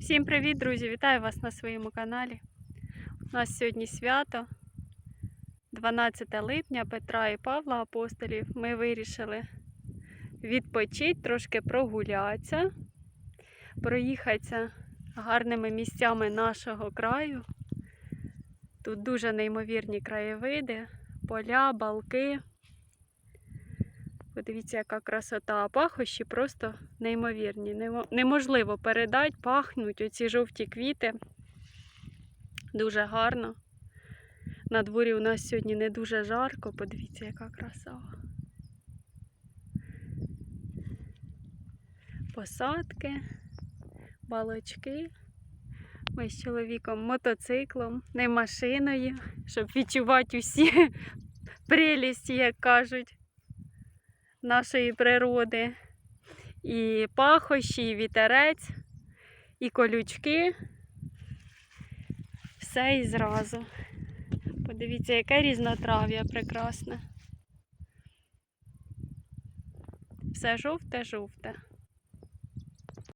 Всім привіт, друзі! Вітаю вас на своєму каналі. У нас сьогодні свято 12 липня Петра і Павла Апостолів. Ми вирішили відпочити, трошки прогулятися, проїхатися гарними місцями нашого краю. Тут дуже неймовірні краєвиди, поля, балки. Подивіться, яка красота, а пахощі просто неймовірні. Неможливо передати, пахнуть оці жовті квіти. Дуже гарно. На дворі у нас сьогодні не дуже жарко, подивіться, яка краса. Посадки, балочки. Ми з чоловіком мотоциклом, не машиною, щоб відчувати усі прелісті, як кажуть нашої природи. І пахощі, і вітерець, і колючки. Все і зразу. Подивіться, яке різнотрав'я прекрасне. Все жовте-жовте.